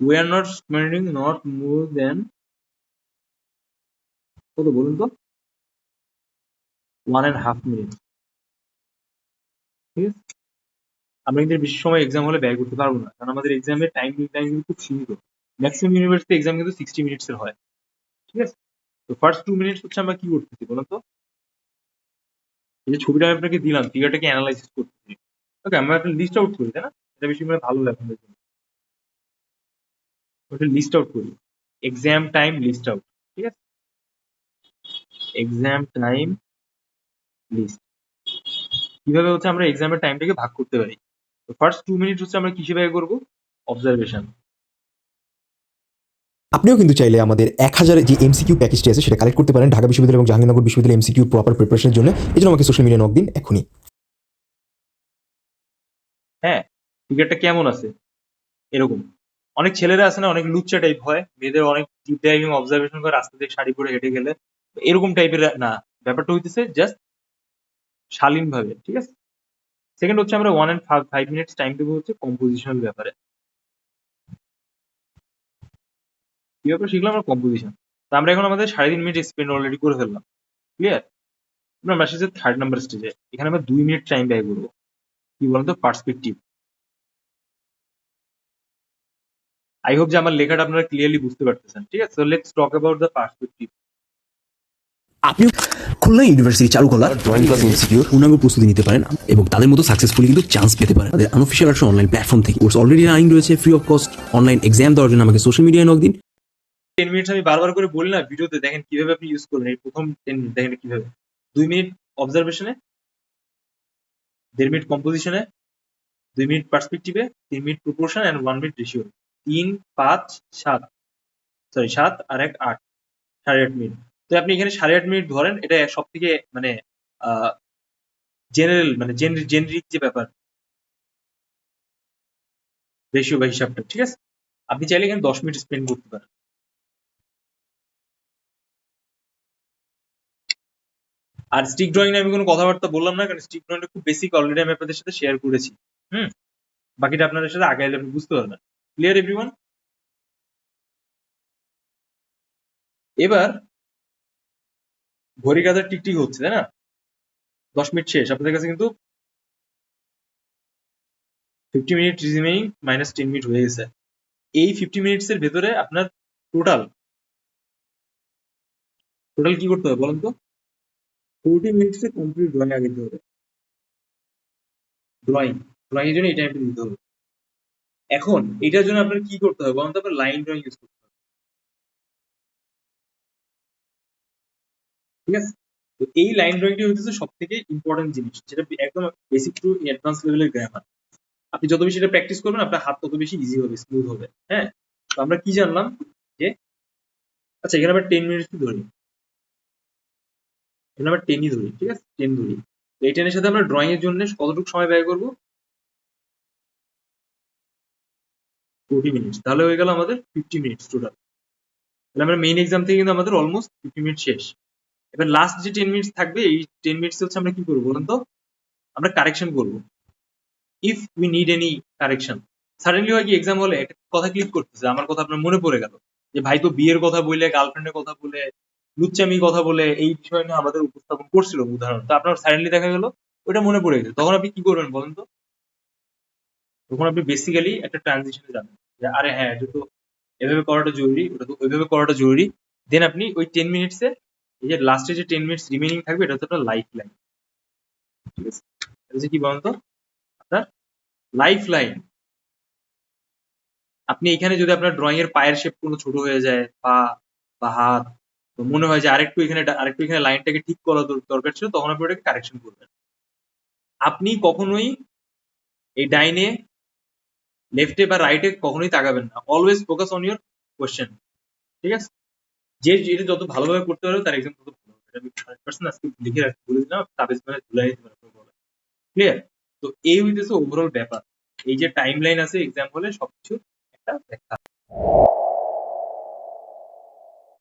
we are not spending not more than, কত বলুন তো? ওয়ান অ্যান্ড হাফ মিনিট ঠিক আমরা কিন্তু বেশি সময় এক্সাম হলে ব্যয় করতে পারব না। কারণ আমাদের এক্সামের টাইম টাইম কিন্তু খুব সীমিত। ম্যাক্সিমাম ইউনিভার্সিটি এক্সাম কিন্তু সিক্সটি মিনিটস এর হয়। ঠিক আছে? তো ফার্স্ট টু মিনিটস হচ্ছে আমরা কি করতেছি বলুন তো? এই যে ছবিটা আমি আপনাকে দিলাম ফিগারটাকে অ্যানালাইসিস করতেছি। ওকে আমরা একটা লিস্ট আউট করি, তাই না? এটা বেশি মানে ভালো লাগে জন্য ওটা লিস্ট আউট করি। এক্সাম টাইম লিস্ট আউট ঠিক আছে? এক্সাম টাইম লিস্ট কীভাবে হচ্ছে আমরা এক্সামের টাইমটাকে ভাগ করতে পারি? তো ফার্স্ট টু মিনিট হচ্ছে আমরা কিসে ব্যয় করব? অবজারভেশন আপনিও কিন্তু চাইলে আমাদের এক হাজারের যে এমসিকিউ প্যাকেজটি আছে সেটা কালেক্ট করতে পারেন ঢাকা বিশ্ববিদ্যালয় এবং জাহাঙ্গীরনগর বিশ্ববিদ্যালয় এমসিকিউ প্রপার প্রিপারেশনের জন্য। এই জন্য আমাকে সোশ্যাল মিডিয়া নক দিন এখনই। হ্যাঁ ফিগারটা কেমন আছে? এরকম। অনেক ছেলেরা আছে না, অনেক লুচ্চা টাইপ হয়। মেয়েদের অনেক ডিপ ডাইভিং অবজারভেশন করে, রাস্তা থেকে শাড়ি পরে হেঁটে গেলে। এরকম টাইপের না, ব্যাপারটা হইতেছে জাস্ট শালীন ভাবে ঠিক আছে? সেকেন্ড হচ্ছে আমরা one and five minutes time দেবো হচ্ছে কম্পোজিশনাল ব্যাপারে। কি ব্যাপারে শিখলাম আমরা কম্পোজিশন তো আমরা এখন আমাদের সাড়ে তিন মিনিট স্পেন্ড অলরেডি করে ফেললাম। ক্লিয়ার আমরা এসেছি থার্ড নাম্বার স্টেজে এখানে আমরা দুই মিনিট টাইম ব্যয় করব। কি বলতো? পার্সপেক্টিভ আই হোপ যে আমার লেখাটা আপনারা ক্লিয়ারলি বুঝতে পারতেছেন ঠিক আছে? Let's talk about the perspective আপনিও খুলনা ইউনিভার্সিটি চারুকলা ড্রয়িং ক্লাস ইনস্টিটিউট পূর্ণাঙ্গ প্রস্তুতি নিতে পারেন এবং তাদের মতো সাকসেসফুলি কিন্তু চান্স পেতে পারেন। তাদের আনঅফিসিয়াল একটা অনলাইন প্ল্যাটফর্ম থেকে। কোর্স অলরেডি রানিং রয়েছে free of cost online exam দেওয়ার জন্য আমাকে সোশ্যাল মিডিয়ায় নক দিন। টেন মিনিটস আমি বারবার করে বলি না ভিডিওতে দেখেন কীভাবে আপনি ইউজ করবেন এই প্রথম টেন মিনিট দেখেন কীভাবে। দুই মিনিট অবজারভেশনে দেড় মিনিট কম্পোজিশনে দুই মিনিট পার্সপেক্টিভে তিন minute proportion and one minute ratio তিন, পাঁচ, সাত। সরি সাত আর এক আট। সাড়ে আট মিনিট। তো আপনি এখানে সাড়ে আট মিনিট ধরেন, এটা সব থেকে মানে জেনারেল মানে জেনারিক যে ব্যাপার। রেশিও বা হিসাবটা, ঠিক আছে? আপনি চাইলে এখানে দশ মিনিট স্পেন্ড করতে পারেন। আর স্টিক ড্রয়িং নিয়ে আমি কোনো কথাবার্তা বললাম না, কারণ স্টিক ড্রয়িংটা খুব বেসিক অলরেডি আমি আপনাদের সাথে শেয়ার করেছি। হুম? বাকিটা আপনাদের সাথে আগে আপনি বুঝতে পারবেন। ক্লিয়ার এভরিওয়ান এবার ঘড়ি কাদের টিকটিক হচ্ছে, তাই না? দশ মিনিট শেষ। আপনাদের কাছে কিন্তু fifty minute remaining minus ten minute হয়ে গেছে। এই ফিফটি মিনিটস এর ভেতরে আপনার টোটাল টোটাল কি করতে হবে বলেন তো? ফোরটি মিনিটসে কমপ্লিট ড্রয়িং আগে দিতে হবে। ড্রয়িং ড্রয়িং এর জন্য এই টাইমটা দিতে হবে। এখন এটার জন্য আপনার কি করতে হবে বলেন তো? আপনার লাইন ড্রয়িং ইউজ করতে হবে। ঠিক আছে? তো এই লাইন ড্রয়িংটি হচ্ছে সব থেকে ইম্পর্টেন্ট জিনিস, যেটা একদম বেসিক টু অ্যাডভান্স লেভেলের গ্রামার আপনি যত বেশি এটা প্র্যাকটিস করবেন, আপনার হাত তত বেশি ইজি হবে স্মুথ হবে হ্যাঁ? তো আমরা কি জানলাম যে আচ্ছা এখানে আমরা টেন মিনিটস ধরি এখানে আমরা টেনই ধরি ঠিক আছে? টেন ধরি এই টেনের সাথে আমরা ড্রয়িং এর জন্য কতটুকু সময় ব্যয় করব? ফোর্টি মিনিটস তাহলে হয়ে গেল আমাদের ফিফটি মিনিটস টোটাল তাহলে আমরা মেইন এক্সাম থেকে কিন্তু আমাদের অলমোস্ট ফিফটি মিনিট শেষ। এবার লাস্ট যে টেন মিনিটস থাকবে, এই টেন মিনিটস হচ্ছে আমরা কি করব বলুন তো? আমরা কারেকশন করব। If we need any correction suddenly হয় কি এক্সাম হলে একটা কথা ক্লিক করতেছে, আমার কথা আপনার মনে পড়ে গেল। যে ভাই তো বিয়ের কথা বলে গার্লফ্রেন্ডের কথা বলে লুচ্চামি কথা বলে, এই বিষয় নিয়ে আমাদের উপস্থাপন করছিল উদাহরণ। তো আপনার সাডেনলি দেখা গেল ওটা মনে পড়ে গেছে। তখন আপনি কি করবেন বলেন তো? তখন আপনি বেসিক্যালি একটা ট্রানজিশনে যাবেন। যে আরে হ্যাঁ এটা তো এভাবে করাটা জরুরি, ওটা তো ওইভাবে করাটা জরুরি। দেন আপনি ওই টেন মিনিটসে এই যে লাস্টে যে টেন মিনিটস রিমেনিং থাকবে, এটা হচ্ছে আপনার লাইফ লাইন ঠিক আছে? এটা কি বলুন তো আপনার লাইফ লাইন আপনি এখানে যদি আপনার ড্রয়িং এর পায়ের শেপ কোনো ছোট হয়ে যায়, পা বা হাত, তো মনে হয় যে আরেকটু এখানে আরেকটু এখানে লাইনটাকে ঠিক করা দর- দরকার ছিল, তখন আপনি ওটাকে কারেকশন করবেন। আপনি কখনোই এই ডাইনে লেফটে বা রাইটে কখনোই তাকাবেন না। Always focus on your question ঠিক আছে? যে যেটা যত ভালোভাবে করতে পারবে, তার এক্সাম তত ভালো হবে। আমি হান্ড্রেড পার্সেন্ট আজকে লিখে রাখতে বলে দিলাম। তাবিজ মানে ঝুলাই দিতে পারব ক্লিয়ার তো এই হইতেছে ওভারঅল ব্যাপার। এই যে টাইম লাইন আছে এক্সাম হলে সবকিছু একটা ব্যাখ্যা।